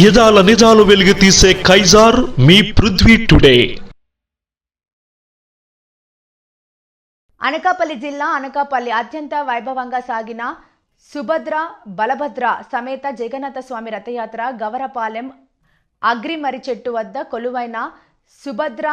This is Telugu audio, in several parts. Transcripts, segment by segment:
యదాల నిజాలు వెలుగు తీసే కైజార్ మీ పృథ్వీ టుడే. అనకాపల్లి జిల్లా అనకాపల్లి అత్యంత వైభవంగా సాగిన సుభద్ర బలభద్ర సమేత జగన్నాథ స్వామి రథయాత్ర గవరపాలెం అగ్రిమరి చెట్టు వద్ద కొలువైన సుభద్ర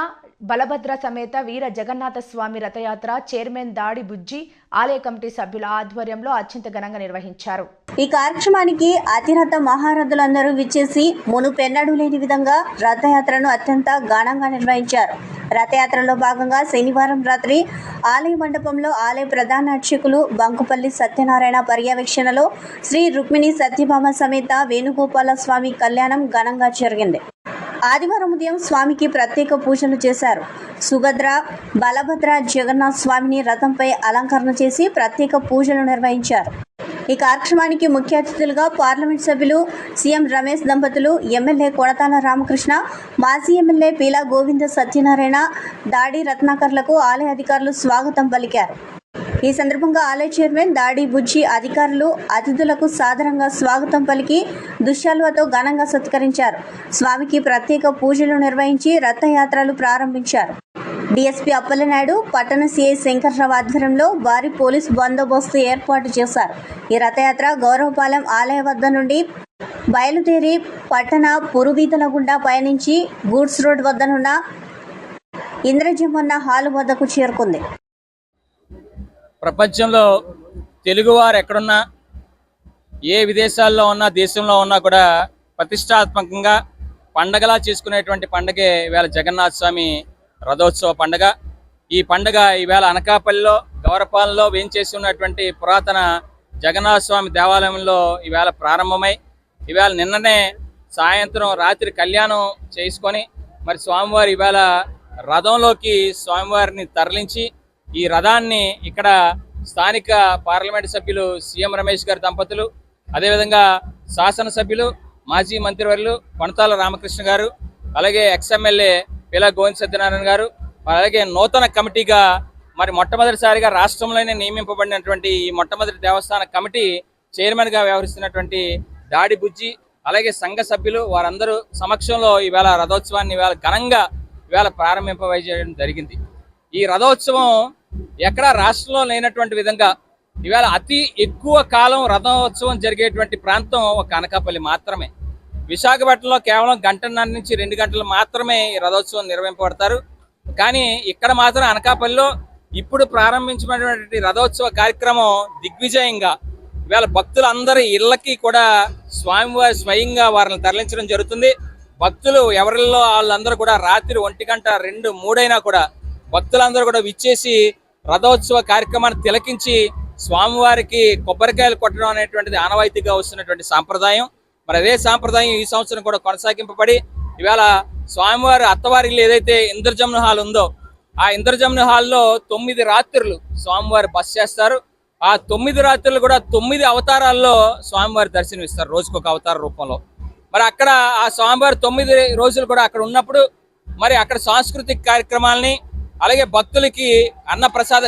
బలభద్ర సమేత వీర జగన్నాథ స్వామి రథయాత్ర చైర్మన్ దాడి బుజ్జి ఆలయ కమిటీ సభ్యుల ఆధ్వర్యంలో అత్యంత ఘనంగా నిర్వహించారు. ఈ కార్యక్రమానికి అతిరథ మహారథులందరూ విచ్చేసి మునుపెన్నడూ లేని విధంగా రథయాత్రను అత్యంత ఘనంగా నిర్వహించారు. రథయాత్రలో భాగంగా శనివారం రాత్రి ఆలయ మండపంలో ఆలయ ప్రధాన అర్చకులు బంకుపల్లి సత్యనారాయణ పర్యవేక్షణలో శ్రీ రుక్మిణి సత్యభామ సమేత వేణుగోపాల స్వామి కళ్యాణం ఘనంగా జరిగింది. ఆదివారం ఉదయం స్వామికి ప్రత్యేక పూజలు చేశారు. సుభద్ర బలభద్ర జగన్నాథ్ స్వామిని రథంపై అలంకరణ చేసి ప్రత్యేక పూజలు నిర్వహించారు. ఈ కార్యక్రమానికి ముఖ్య అతిథులుగా పార్లమెంట్ సభ్యులు సీఎం రమేష్ దంపతులు ఎమ్మెల్యే కొడతాల రామకృష్ణ మాజీ ఎమ్మెల్యే పీలా గోవింద సత్యనారాయణ దాడి రత్నాకర్లకు ఆలయ అధికారులు స్వాగతం పలికారు. ఈ సందర్భంగా ఆలయ చైర్మన్ దాడి బుజ్జి అధికారులు అతిథులకు సాదరంగా స్వాగతం పలికి దుశ్శాల్వతో ఘనంగా సత్కరించారు. స్వామికి ప్రత్యేక పూజలు నిర్వహించి రథయాత్రలు ప్రారంభించారు. డీఎస్పీ అప్పలనాయుడు పట్టణ సీఐ శంకర్రావు ఆధ్వర్యంలో భారీ పోలీస్ బందోబస్తు ఏర్పాటు చేశారు. ఈ రథయాత్ర గౌరవపాలెం ఆలయ వద్ద నుండి బయలుదేరి పట్టణ పురువీధుల గుండా పయనించి గూడ్స్ రోడ్ వద్దనున్న ఇంద్రజమన్న హాల్ వద్దకు చేరుకుంది. ప్రపంచంలో తెలుగువారు ఎక్కడున్నా ఏ విదేశాల్లో ఉన్నా దేశంలో ఉన్నా కూడా ప్రతిష్టాత్మకంగా పండగలా చేసుకునేటువంటి పండగే వేళ జగన్నాథ స్వామి రథోత్సవ పండగ. ఈ పండగ ఈవేళ అనకాపల్లిలో గౌరపాలెంలో వేంచేసి ఉన్నటువంటి పురాతన జగన్నాథ స్వామి దేవాలయంలో ఈవేళ ప్రారంభమై ఈవేళ నిన్ననే సాయంత్రం రాత్రి కళ్యాణం చేసుకొని మరి స్వామివారి ఈవేళ రథంలోకి స్వామివారిని తరలించి ఈ రథాన్ని ఇక్కడ స్థానిక పార్లమెంటు సభ్యులు సీఎం రమేష్ గారి దంపతులు అదేవిధంగా శాసనసభ్యులు మాజీ మంత్రివర్యులు కొనతాల రామకృష్ణ గారు అలాగే ఎక్స్ఎమ్మెల్యే పిల్ల గోవింద్ సత్యనారాయణ గారు అలాగే నూతన కమిటీగా మరి మొట్టమొదటిసారిగా రాష్ట్రంలోనే నియమింపబడినటువంటి ఈ మొట్టమొదటి దేవస్థాన కమిటీ చైర్మన్గా వ్యవహరిస్తున్నటువంటి దాడి బుజ్జి అలాగే సంఘ సభ్యులు వారందరూ సమక్షంలో ఈవేళ రథోత్సవాన్ని ఈవేళ ఘనంగా ఈవేళ ప్రారంభింపజేయడం జరిగింది. ఈ రథోత్సవం ఎక్కడా రాష్ట్రంలో లేనటువంటి విధంగా ఇవాళ అతి ఎక్కువ కాలం రథోత్సవం జరిగేటువంటి ప్రాంతం ఒక అనకాపల్లి మాత్రమే. విశాఖపట్నంలో కేవలం గంటన్నర నుంచి రెండు గంటలు మాత్రమే ఈ రథోత్సవం నిర్వహింపబడతారు. కానీ ఇక్కడ మాత్రం అనకాపల్లిలో ఇప్పుడు ప్రారంభించినటువంటి రథోత్సవ కార్యక్రమం దిగ్విజయంగా ఇవాళ భక్తులందరి ఇళ్ళకి కూడా స్వామివారి స్వయంగా వారిని తరలించడం జరుగుతుంది. భక్తులు ఎవరిల్లో వాళ్ళందరూ కూడా రాత్రి ఒంటి గంట రెండు మూడైనా కూడా భక్తులందరూ కూడా విచ్చేసి రథోత్సవ కార్యక్రమాన్ని తిలకించి స్వామివారికి కొబ్బరికాయలు కొట్టడం అనేటువంటిది ఆనవాయితీగా వస్తున్నటువంటి సాంప్రదాయం. మరి అదే సాంప్రదాయం ఈ సంవత్సరం కూడా కొనసాగింపబడి ఇవాళ స్వామివారి అత్తవారి ఇల్లు ఏదైతే ఇంద్రజమున హాల్ ఉందో ఆ ఇంద్రజమున హాల్లో తొమ్మిది రాత్రులు స్వామివారి బస్ చేస్తారు. ఆ తొమ్మిది రాత్రులు కూడా తొమ్మిది అవతారాల్లో స్వామివారి దర్శనం ఇస్తారు రోజుకొక అవతార రూపంలో. మరి అక్కడ ఆ స్వామివారి తొమ్మిది రోజులు కూడా అక్కడ ఉన్నప్పుడు మరి అక్కడ సాంస్కృతిక కార్యక్రమాలని అలాగే భక్తులకి అన్న ప్రసాద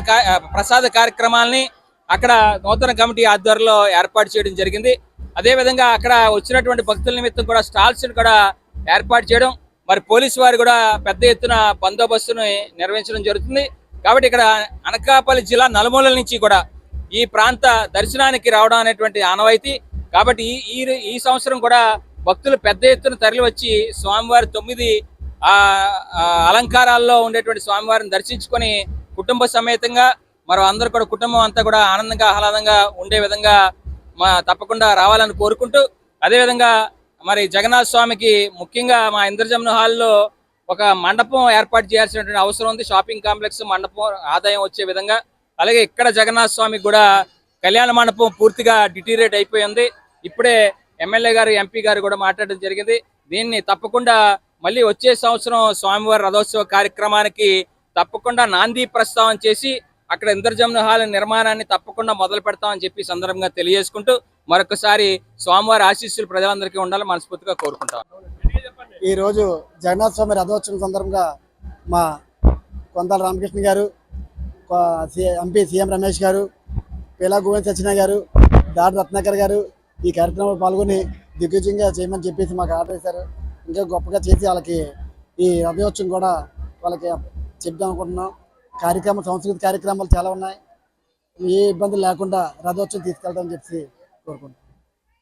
ప్రసాద కార్యక్రమాలని అక్కడ నూతన కమిటీ ఆధ్వర్యంలో ఏర్పాటు చేయడం జరిగింది. అదేవిధంగా అక్కడ వచ్చినటువంటి భక్తుల నిమిత్తం కూడా స్టాల్స్ కూడా ఏర్పాటు చేయడం మరి పోలీసు వారు కూడా పెద్ద ఎత్తున బందోబస్తును నిర్వహించడం జరుగుతుంది. కాబట్టి ఇక్కడ అనకాపల్లి జిల్లా నలుమూలల నుంచి కూడా ఈ ప్రాంత దర్శనానికి రావడం అనేటువంటి ఆనవాయితీ. కాబట్టి ఈ ఈ- సంవత్సరం కూడా భక్తులు పెద్ద ఎత్తున తరలివచ్చి స్వామివారి తొమ్మిది ఆ అలంకారాల్లో ఉండేటువంటి స్వామివారిని దర్శించుకొని కుటుంబ సమేతంగా మరి అందరూ కూడా కుటుంబం అంతా కూడా ఆనందంగా ఆహ్లాదంగా ఉండే విధంగా మా తప్పకుండా రావాలని కోరుకుంటూ అదేవిధంగా మరి జగన్నాథ స్వామికి ముఖ్యంగా మా ఇంద్రజమున హాల్లో ఒక మండపం ఏర్పాటు చేయాల్సినటువంటి అవసరం ఉంది. షాపింగ్ కాంప్లెక్స్ మండపం ఆదాయం వచ్చే విధంగా. అలాగే ఇక్కడ జగన్నాథ స్వామికి కూడా కళ్యాణ మండపం పూర్తిగా డిటీరియేట్ అయిపోయింది ఇప్పుడే ఎమ్మెల్యే గారు ఎంపీ గారు కూడా మాట్లాడడం జరిగింది. దీన్ని తప్పకుండా మళ్ళీ వచ్చే సంవత్సరం స్వామివారి రథోత్సవ కార్యక్రమానికి తప్పకుండా నాంది ప్రస్తావన చేసి అక్కడ ఇంద్రజమున హాల్ నిర్మాణాన్ని తప్పకుండా మొదలు పెడతామని చెప్పి సందర్భంగా తెలియజేసుకుంటూ మరొకసారి స్వామివారి ఆశీస్సులు ప్రజలందరికీ ఉండాలని మనస్ఫూర్తిగా కోరుకుంటాం. ఈరోజు జగన్నాథ స్వామి రథోత్సవం సందర్భంగా మా కొంతాల రామకృష్ణ గారు ఎంపీ సీఎం రమేష్ గారు పీలా గోవింద్ సచిన గారు దాడి రత్నాకర్ గారు ఈ కార్యక్రమంలో పాల్గొని దిగ్విజయంగా చేయమని చెప్పేసి మాకు ఆర్డర్ చేశారు ఇంకా గొప్పగా చేసి వాళ్ళకి ఈ రథోత్సవం కూడా వాళ్ళకి చెప్దాం అనుకుంటున్నాం. కార్యక్రమం సంస్కృతి కార్యక్రమాలు చాలా ఉన్నాయి. ఏ ఇబ్బంది లేకుండా రథోత్సవం తీసుకెళ్తామని చెప్పి కోరుకుంటున్నాను